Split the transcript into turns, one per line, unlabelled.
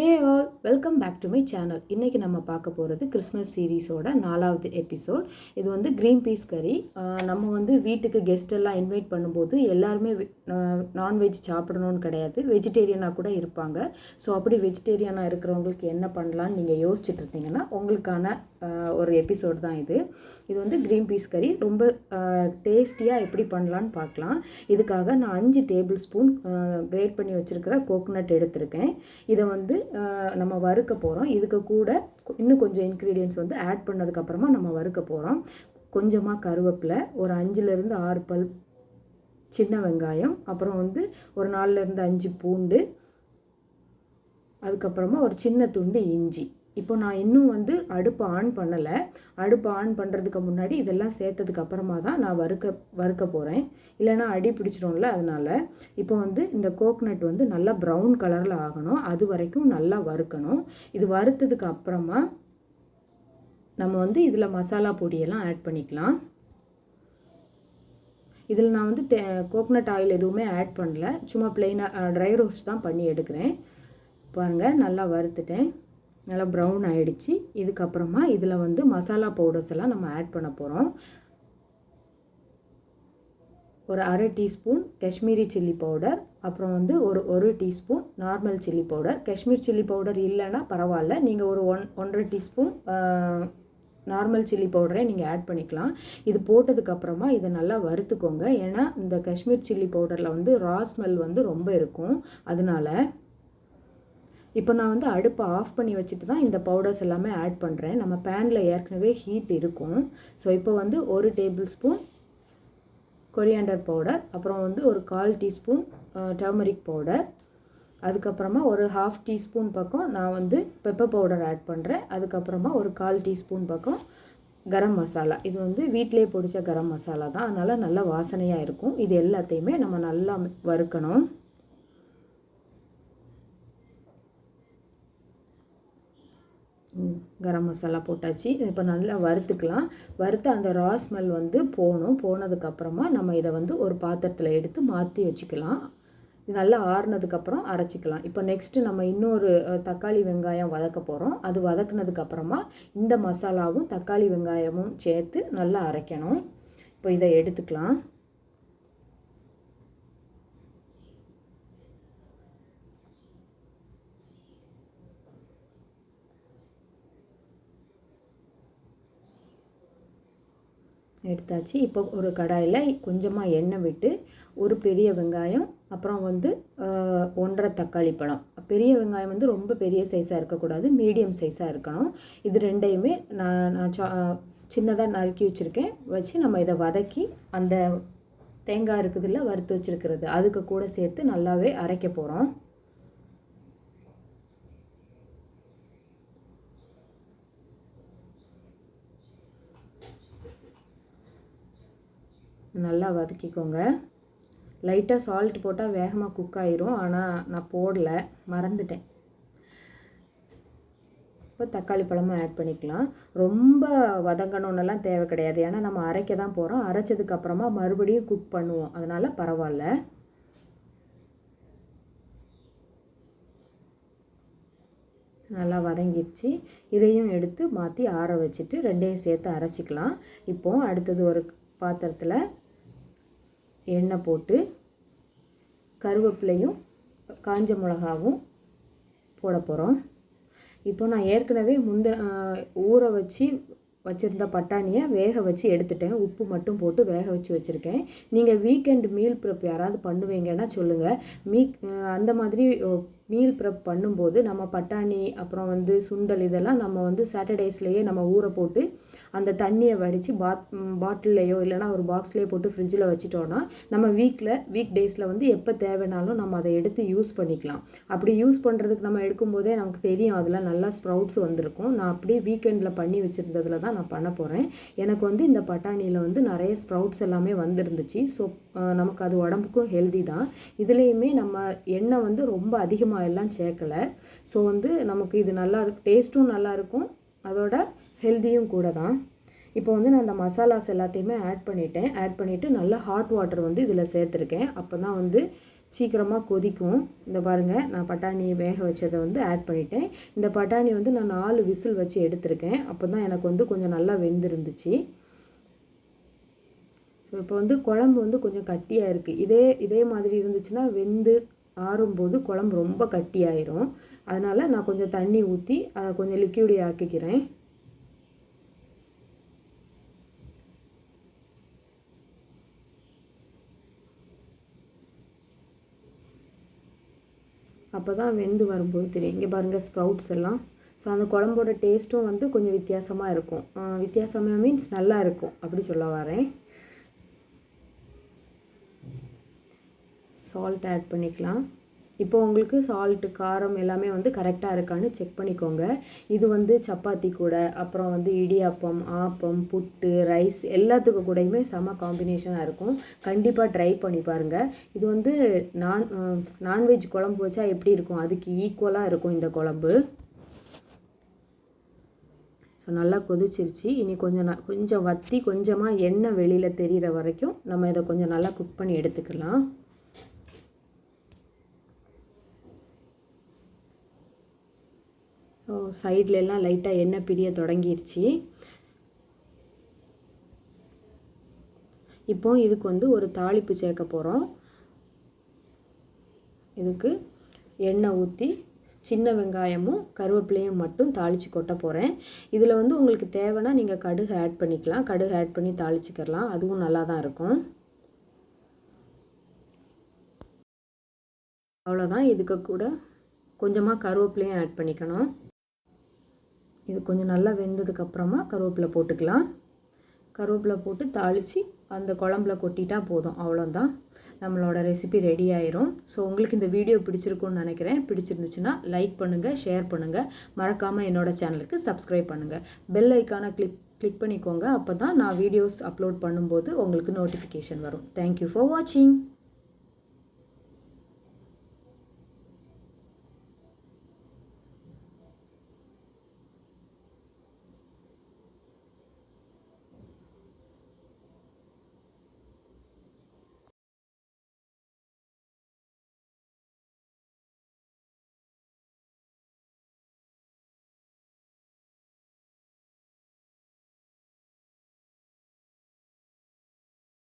Hey all welcome back to my channel இன்றைக்கி நம்ம பார்க்க போகிறது கிறிஸ்மஸ் சீரீஸோட நாலாவது எபிசோட் இது வந்து க்ரீன் பீஸ் கறி நம்ம வந்து வீட்டுக்கு கெஸ்டெல்லாம் இன்வைட் பண்ணும்போது எல்லாருமே நான்வெஜ் சாப்பிடணும்னு கிடையாது. வெஜிடேரியனாக கூட இருப்பாங்க. ஸோ அப்படி வெஜிடேரியனாக இருக்கிறவங்களுக்கு என்ன பண்ணலான்னு நீங்கள் யோசிச்சுட்டு இருந்தீங்கன்னா உங்களுக்கான ஒரு எபிசோட் தான் இது. இது வந்து க்ரீன் பீஸ் கறி. ரொம்ப டேஸ்டியாக எப்படி பண்ணலான்னு பார்க்கலாம். இதுக்காக நான் அஞ்சு டேபிள் ஸ்பூன் கிரேட் பண்ணி வச்சுருக்கிற கோகோனட் எடுத்திருக்கேன். இதை வந்து நம்ம வறுக்க போகிறோம் இதுக்கு கூட இன்னும் கொஞ்சம் இன்க்ரீடியன்ஸ் வந்து ஆட் பண்ணதுக்கப்புறமா நம்ம வறுக்க போகிறோம் கொஞ்சமாக கருவேப்பிலை ஒரு அஞ்சுலேருந்து ஆறு பல் சின்ன வெங்காயம் அப்புறம் வந்து ஒரு நாலுலேருந்து அஞ்சு பூண்டு அதுக்கப்புறமா ஒரு சின்ன துண்டு இஞ்சி. இப்போ நான் இன்னும் வந்து அடுப்பு ஆன் பண்ணலை. அடுப்பு ஆன் பண்ணுறதுக்கு முன்னாடி இதெல்லாம் சேர்த்ததுக்கு அப்புறமா தான் நான் வறுக்க வறுக்க போகிறேன் இல்லைன்னா அடி பிடிச்சிரும்ல அதனால். இப்போ வந்து இந்த கோக்னட் வந்து நல்லா ப்ரௌன் கலரில் ஆகணும். அது வரைக்கும் நல்லா வறுக்கணும். இது வறுத்ததுக்கு அப்புறமா நம்ம வந்து இதில் மசாலா பொடியெல்லாம் ஆட் பண்ணிக்கலாம். இதில் நான் வந்து தே கோக்னட் ஆயில் எதுவுமே ஆட் பண்ணல. சும்மா பிளெயினாக ட்ரை ரோஸ்ட் தான் பண்ணி எடுக்கிறேன். பாருங்கள் நல்லா வறுத்துட்டேன். நல்லா ப்ரௌன் ஆகிடுச்சு இதுக்கப்புறமா இதில் வந்து மசாலா பவுடர்ஸ் எல்லாம் நம்ம ஆட் பண்ண போகிறோம் ஒரு அரை டீஸ்பூன் காஷ்மீரி சில்லி பவுடர் அப்புறம் வந்து ஒரு ஒரு teaspoon normal chilli powder Kashmir chilli powder இல்லைன்னா பரவாயில்ல. நீங்கள் ஒரு ஒன் ஒன்றரை டீஸ்பூன் நார்மல் சில்லி பவுடரே நீங்கள் ஆட் பண்ணிக்கலாம். இது போட்டதுக்கப்புறமா இதை நல்லா வறுத்துக்கோங்க. ஏன்னா இந்த காஷ்மீர் சில்லி பவுடரில் வந்து ரா ஸ்மெல் வந்து ரொம்ப இருக்கும். அதனால இப்போ நான் வந்து அடுப்பை ஆஃப் பண்ணி வச்சுட்டு தான் இந்த பவுடர்ஸ் எல்லாமே ஆட் பண்ணுறேன் நம்ம பேனில் ஏற்கனவே ஹீட் இருக்கும். ஸோ இப்போ வந்து ஒரு டேபிள் ஸ்பூன் கொரியாண்டர் பவுடர் அப்புறம் வந்து ஒரு கால் டீஸ்பூன் டர்மரிக் பவுடர். அதுக்கப்புறமா ஒரு ஹாஃப் டீஸ்பூன் பக்கம் நான் வந்து பெப்பர் பவுடர் ஆட் பண்ணுறேன் அதுக்கப்புறமா ஒரு கால் டீஸ்பூன் பக்கம் கரம் மசாலா. இது வந்து வீட்டிலே பிடிச்ச கரம் மசாலா தான். அதனால் நல்லா வாசனையாக இருக்கும். இது எல்லாத்தையுமே நம்ம நல்லா வறுக்கணும். கரம் மசாலா போட்டாச்சு. இப்போ நல்லா வறுத்துக்கலாம். வறுத்து அந்த ரா ஸ்மெல் வந்து போகணும் போனதுக்கப்புறமா நம்ம இதை வந்து ஒரு பாத்திரத்தில் எடுத்து மாற்றி வச்சுக்கலாம். இது நல்லா ஆறுனதுக்கப்புறம் அரைச்சிக்கலாம். இப்போ நெக்ஸ்ட்டு நம்ம இன்னொரு தக்காளி வெங்காயம் வதக்க போகிறோம் அது வதக்குனதுக்கப்புறமா இந்த மசாலாவும் தக்காளி வெங்காயமும் சேர்த்து நல்லா அரைக்கணும். இப்போ இதை எடுத்துக்கலாம். எடுத்தாச்சு. இப்போ ஒரு கடாயில் கொஞ்சமாக எண்ணெய் விட்டு ஒரு பெரிய வெங்காயம் அப்புறம் வந்து ஒன்றரை தக்காளி பழம். பெரிய வெங்காயம் வந்து ரொம்ப பெரிய சைஸாக இருக்கக்கூடாது. மீடியம் சைஸாக இருக்கணும். இது ரெண்டையுமே நான் நான் சா சின்னதாக நறுக்கி வச்சுருக்கேன். வச்சு நம்ம இதை வதக்கி அந்த தேங்காய் இருக்குதுல்ல வறுத்து வச்சுருக்கிறது. அதுக்கு கூட சேர்த்து நல்லாவே அரைக்க போகிறோம் நல்லா வதக்கிக்கோங்க. லைட்டாக சால்ட் போட்டால் வேகமாக குக் ஆயிரும். ஆனால் நான் போடலை. மறந்துட்டேன். இப்போ தக்காளி பழமும் ஆட் பண்ணிக்கலாம். ரொம்ப வதங்கணுன்னெல்லாம் தேவை கிடையாது. ஏன்னா நம்ம அரைக்க தான் போகிறோம் அரைச்சதுக்கப்புறமா மறுபடியும் குக் பண்ணுவோம். அதனால் பரவாயில்ல. நல்லா வதங்கிடுச்சு. இதையும் எடுத்து மாற்றி ஆற வச்சுட்டு ரெண்டையும் சேர்த்து அரைச்சிக்கலாம். இப்போது அடுத்தது ஒரு பாத்திரத்தில் எண்ணெய் போட்டு கருவேப்பிலையும் காஞ்ச மிளகாவும் போட போகிறோம் இப்போ நான் ஏற்கனவே முந்த ஊற வச்சு வச்சுருந்த பட்டாணியை வேக வச்சு எடுத்துட்டேன். உப்பு மட்டும் போட்டு வேக வச்சு வச்சுருக்கேன். நீங்கள் வீக்கெண்ட் மீல் ப்ரிப் யாராவது பண்ணுவீங்கன்னா சொல்லுங்கள் மீ அந்த மாதிரி மீல் ப்ரப் பண்ணும்போது நம்ம பட்டாணி அப்புறம் வந்து சுண்டல் இதெல்லாம் நம்ம வந்து சாட்டர்டேஸ்லேயே நம்ம ஊற போட்டு அந்த தண்ணியை வடித்து பாத் பாட்டில்லையோ இல்லைனா ஒரு பாக்ஸ்லேயோ போட்டு ஃப்ரிட்ஜில் வச்சுட்டோன்னா நம்ம வீக்கில் வீக் டேஸில் வந்து எப்போ தேவைனாலும் நம்ம அதை எடுத்து யூஸ் பண்ணிக்கலாம். அப்படி யூஸ் பண்ணுறதுக்கு நம்ம எடுக்கும்போதே நமக்கு தெரியும் அதில் நல்லா ஸ்ப்ரவுட்ஸ் வந்திருக்கும். நான் அப்படியே வீக்கெண்டில் பண்ணி வச்சுருந்ததில் தான் நான் பண்ண போகிறேன் எனக்கு வந்து இந்த பட்டாணியில் வந்து நிறைய ஸ்ப்ரவுட்ஸ் எல்லாமே வந்துருந்துச்சு. ஸோ நமக்கு அது உடம்புக்கும் ஹெல்தி தான். இதுலேயுமே நம்ம எண்ணெய் வந்து ரொம்ப அதிகமாக எல்லாம் சேர்க்கலை. ஸோ வந்து நமக்கு இது நல்லா டேஸ்ட்டும் நல்லாயிருக்கும் அதோட ஹெல்த்தியும் கூட தான் இப்போ வந்து நான் அந்த மசாலாஸ் எல்லாத்தையுமே ஆட் பண்ணிட்டேன். ஆட் பண்ணிவிட்டு நல்லா ஹாட் வாட்டர் வந்து இதில் சேர்த்துருக்கேன். அப்போ தான் வந்து சீக்கிரமாக கொதிக்கும். இந்த பாருங்கள் நான் பட்டாணி வேக வச்சதை வந்து ஆட் பண்ணிட்டேன். இந்த பட்டாணி வந்து நான் நாலு விசில் வச்சு எடுத்திருக்கேன். அப்போ தான் எனக்கு வந்து கொஞ்சம் நல்லா வெந்திருந்துச்சு. ஸோ இப்போ வந்து குழம்பு வந்து கொஞ்சம் கட்டியாக இருக்குது இதே இதே மாதிரி இருந்துச்சுன்னா வெந்து ஆறும்போது குழம்பு ரொம்ப கட்டியாயிரும். அதனால் நான் கொஞ்சம் தண்ணி ஊற்றி அதை கொஞ்சம் லிக்யூடி ஆக்கிக்கிறேன். அப்போ தான் வெந்து வரும்போது தெரியும். இங்கே பாருங்கள் ஸ்ப்ரவுட்ஸ் எல்லாம். ஸோ அந்த குழம்போட டேஸ்ட்டும் வந்து கொஞ்சம் வித்தியாசமாக இருக்கும். வித்தியாசமாக மீன்ஸ் நல்லா இருக்கும் அப்படி சொல்ல வரேன். சால்ட் ஆட் பண்ணிக்கலாம். இப்போ உங்களுக்கு சால்ட்டு காரம் எல்லாமே வந்து கரெக்டாக இருக்கான்னு செக் பண்ணிக்கோங்க. இது வந்து சப்பாத்தி கூட அப்புறம் வந்து இடியாப்பம் ஆப்பம் புட்டு ரைஸ் எல்லாத்துக்கு கூடயுமே செம காம்பினேஷனாக இருக்கும். கண்டிப்பாக ட்ரை பண்ணி பாருங்கள் இது வந்து நான் நான்வெஜ் குழம்பு வச்சா எப்படி இருக்கும்? அதுக்கு ஈக்குவலாக இருக்கும் இந்த குழம்பு. ஸோ நல்லா கொதிச்சிருச்சு. இனி கொஞ்சம் நான் கொஞ்சம் வற்றி கொஞ்சமாக எண்ணெய் வெளியில் தெரிகிற வரைக்கும் நம்ம இதை கொஞ்சம் நல்லா குக் பண்ணி எடுத்துக்கலாம். சைட்ல லைட்டாக எண்ணெய் பிரிய தொடங்கிருச்சு. இப்போ இதுக்கு வந்து ஒரு தாளிப்பு சேர்க்க போகிறோம் இதுக்கு எண்ணெய் ஊற்றி சின்ன வெங்காயமும் கருவேப்பிலையும் மட்டும் தாளித்து கொட்ட போகிறேன் இதில் வந்து உங்களுக்கு தேவைன்னா நீங்கள் கடுகு ஆட் பண்ணிக்கலாம். கடுகு ஆட் பண்ணி தாளிச்சிக்கிறலாம் அதுவும் நல்லா தான் இருக்கும். அவ்வளோதான் இதுக்கு கூட கொஞ்சமாக கருவேப்பிலையும் ஆட் பண்ணிக்கணும். இது கொஞ்சம் நல்லா வெந்ததுக்கப்புறமா கருவேப்பிலை போட்டுக்கலாம். கருவேப்பிலை போட்டு தாளித்து அந்த குழம்புல கொட்டிட்டா போதும். அவ்வளோதான் நம்மளோட ரெசிபி ரெடி ஆயிரும். ஸோ உங்களுக்கு இந்த வீடியோ பிடிச்சிருக்கும்னு நினைக்கிறேன். பிடிச்சிருந்துச்சுன்னா லைக் பண்ணுங்கள் ஷேர் பண்ணுங்கள் மறக்காமல் என்னோடய சேனலுக்கு சப்ஸ்கிரைப் பண்ணுங்கள் பெல் ஐக்கானை கிளிக் கிளிக் பண்ணிக்கோங்க. அப்போ தான் நான் வீடியோஸ் அப்லோட் பண்ணும்போது உங்களுக்கு நோட்டிஃபிகேஷன் வரும். தேங்க்யூ ஃபார் வாட்சிங்